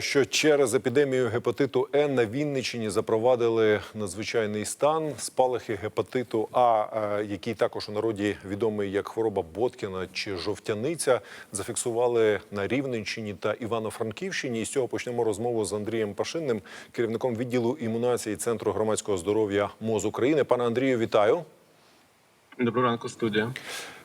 Що через епідемію гепатиту Е на Вінниччині запровадили надзвичайний стан спалахи гепатиту А, е, який також у народі відомий як хвороба Боткіна чи жовтяниця, зафіксували на Рівненщині та Івано-Франківщині. І з цього почнемо розмову з Андрієм Пашинним, керівником відділу імунації Центру громадського здоров'я МОЗ України. Пане Андрію, вітаю. Доброго ранку, студія.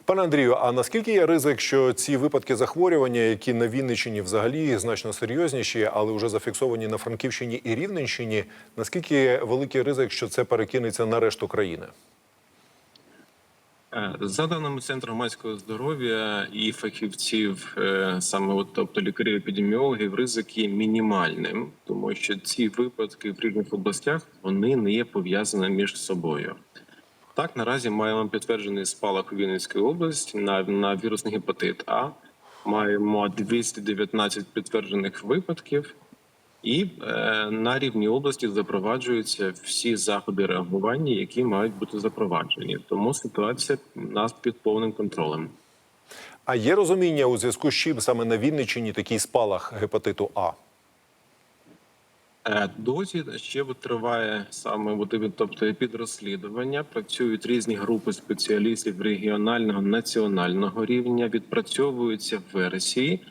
Пане Андрію, а наскільки є ризик, що ці випадки захворювання, які на Вінниччині взагалі значно серйозніші, але вже зафіксовані на Франківщині і Рівненщині, наскільки великий ризик, що це перекинеться на решту країни? Е, За даними Центру громадського здоров'я і фахівців, е, саме от, тобто лікарів епідеміологів, ризик є мінімальним, тому що ці випадки в різних областях вони не є пов'язані між собою. Так, наразі маємо підтверджений спалах у Вінницькій області на, на вірусний гепатит А. Маємо 219 підтверджених випадків, і е, на рівні області запроваджуються всі заходи реагування, які мають бути запроваджені. Тому ситуація у нас під повним контролем. А є розуміння у зв'язку з чим саме на Вінниччині такий спалах гепатиту А? Е, Досі ще триває саме тобто підрозслідування. Працюють різні групи спеціалістів регіонального національного рівня. Відпрацьовуються версії.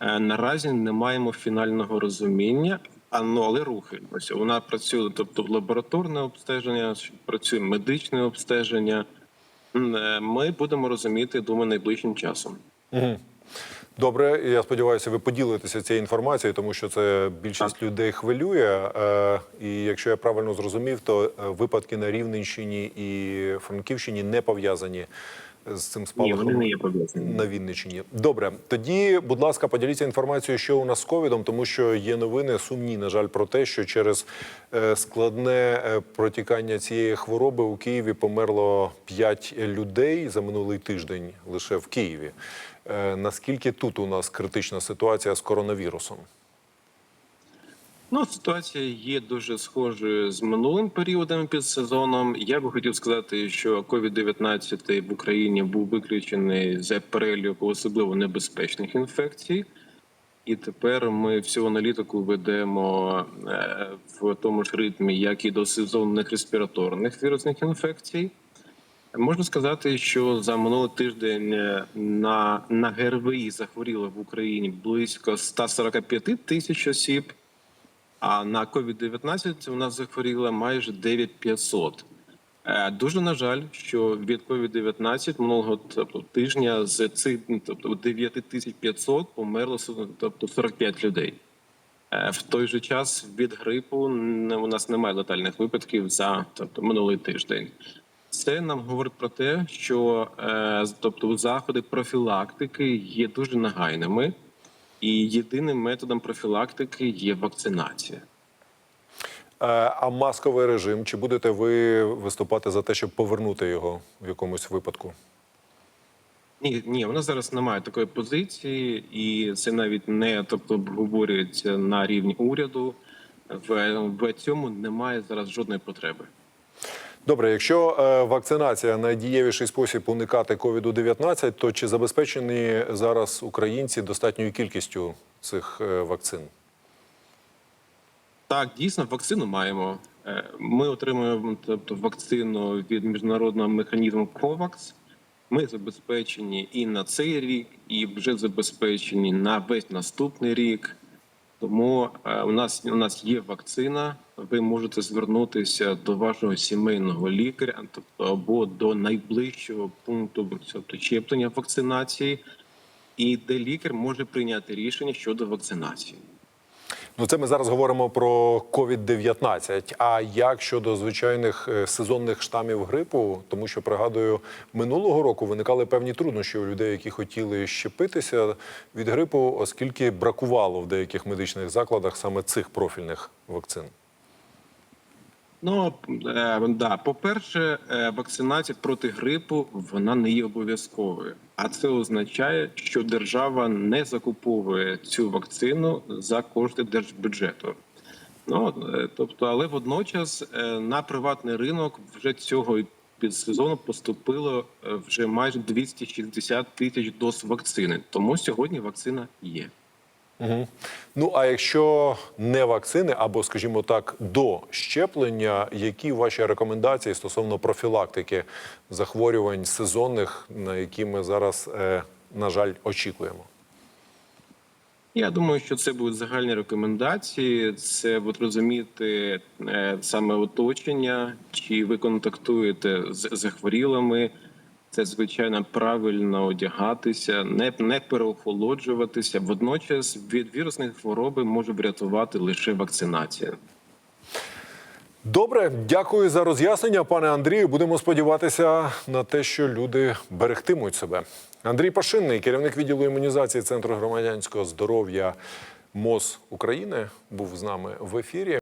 Е, Наразі не маємо фінального розуміння, ну але рухаємося. Вона працює, тобто лабораторне обстеження, працює медичне обстеження. Е, Ми будемо розуміти, думаю, найближчим часом. Добре, я сподіваюся, ви поділитеся цією інформацією, тому що це більшість людей хвилює. Е, І якщо я правильно зрозумів, то е, випадки на Рівненщині і Франківщині не пов'язані з цим Ні, вони не є пов'язані. на Вінниччині. Добре, тоді, будь ласка, поділіться інформацією, що у нас з ковідом, тому що є новини сумні, на жаль, про те, що через е, складне е, протікання цієї хвороби у Києві померло 5 людей за минулий тиждень лише в Києві. Е, Наскільки тут у нас критична ситуація з коронавірусом? Ну, ситуація є дуже схожою з минулим періодом під сезоном. Я би хотів сказати, що COVID-19 в Україні був виключений з переліку особливо небезпечних інфекцій. І тепер ми всю аналітику ведемо е, в тому ж ритмі, як і до сезонних респіраторних вірусних інфекцій. Можна сказати, що за минулий тиждень е, на, на ГРВІ захворіло в Україні близько 145 тисяч осіб. А на COVID-19 у нас захворіло майже 9500. Е, Дуже на жаль, що від COVID-19 минулого тобто, тижня з цих тобто 9500 померло тобто 45 людей. Е, В той же час від грипу у нас немає летальних випадків за тобто минулий тиждень. Це нам говорить про те, що е, тобто заходи профілактики є дуже нагайними, і єдиним методом профілактики є вакцинація. Е, А масковий режим, чи будете ви виступати за те, щоб повернути його в якомусь випадку? Ні, ні, вона зараз немає такої позиції, і це навіть не тобто обговорюється на рівні уряду. В, в цьому немає зараз жодної потреби. Добре, якщо е, вакцинація найдієвіший спосіб уникати COVID-19, то чи забезпечені зараз українці достатньою кількістю цих е, вакцин? Так, дійсно, вакцину маємо. Е, Ми отримуємо тобто вакцину від міжнародного механізму COVAX. Ми забезпечені і на цей рік, і вже забезпечені на весь наступний рік. Тому е, у нас у нас є вакцина. Ви можете звернутися до вашого сімейного лікаря, тобто або до найближчого пункту тобто чеплення вакцинації, і де лікар може прийняти рішення щодо вакцинації. Ну, це ми зараз говоримо про COVID-19. А як щодо звичайних е, сезонних штамів грипу? Тому що пригадую, минулого року виникали певні труднощі у людей, які хотіли щепитися від грипу, оскільки бракувало в деяких медичних закладах саме цих профільних вакцин. Ну е, да, по-перше, е, вакцинація проти грипу вона не є обов'язковою, а це означає, що держава не закуповує цю вакцину за кошти держбюджету. Ну е, тобто, але водночас е, на приватний ринок вже цього підсезону поступило е, вже майже 260 тисяч доз вакцини. Тому сьогодні вакцина є. Ну а якщо не вакцини, або, скажімо так, до щеплення, які ваші рекомендації стосовно профілактики захворювань сезонних, на які ми зараз, е, на жаль, очікуємо? Я думаю, що це будуть загальні рекомендації. Це от розуміти е, саме оточення, чи ви контактуєте з захворілими. Це звичайно правильно одягатися, не, не переохолоджуватися. Водночас від вірусної хвороби може врятувати лише вакцинація. Добре, дякую за роз'яснення, пане Андрію. Будемо сподіватися на те, що люди берегтимуть себе. Андрій Пашинний, керівник відділу імунізації Центру громадянського здоров'я МОЗ України, був з нами в ефірі.